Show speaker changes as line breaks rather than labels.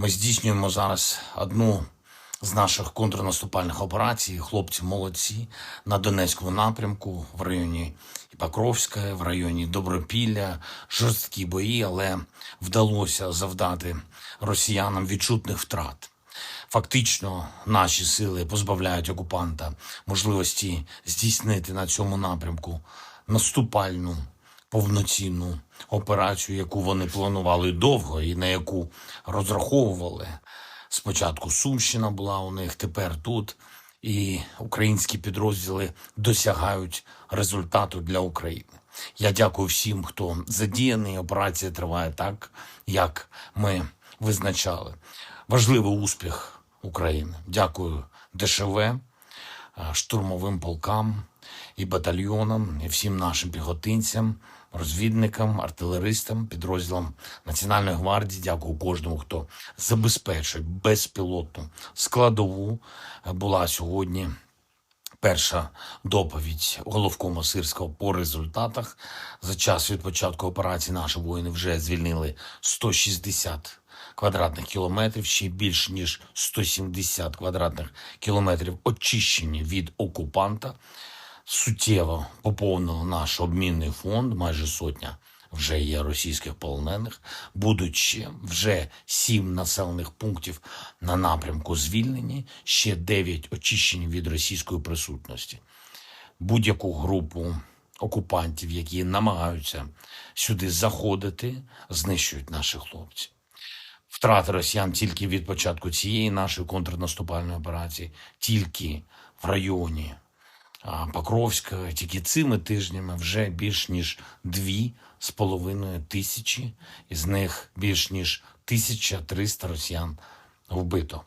Ми здійснюємо зараз одну з наших контрнаступальних операцій. Хлопці молодці на Донецькому напрямку в районі Покровська, в районі Добропілля, жорсткі бої, але вдалося завдати росіянам відчутних втрат. Фактично, наші сили позбавляють окупанта можливості здійснити на цьому напрямку наступальну повноцінну операцію, яку вони планували довго і на яку розраховували. Спочатку Сумщина була у них, тепер тут. І українські підрозділи досягають результату для України. Я дякую всім, хто задіяний. Операція триває так, як ми визначали. Важливий успіх України. Дякую ДШВ, штурмовим полкам і батальйонам, і всім нашим піхотинцям, розвідникам, артилеристам, підрозділам Національної гвардії. Дякую кожному, хто забезпечує безпілотну складову. Е, Була сьогодні перша доповідь головкома Сирського по результатах. За час від початку операції наші воїни вже звільнили 160 квадратних кілометрів, ще більш ніж 170 квадратних кілометрів очищені від окупанта. Суттєво поповнили наш обмінний фонд, майже сотня вже є російських полонених. Будуть ще вже сім населених пунктів на напрямку звільнені, ще дев'ять очищені від російської присутності. Будь-яку групу окупантів, які намагаються сюди заходити, знищують наші хлопці. Втрати росіян тільки від початку цієї нашої контрнаступальної операції, тільки в районі Покровська, тільки цими тижнями вже більш ніж дві з половиною тисячі, із них більш ніж 1300 росіян вбито.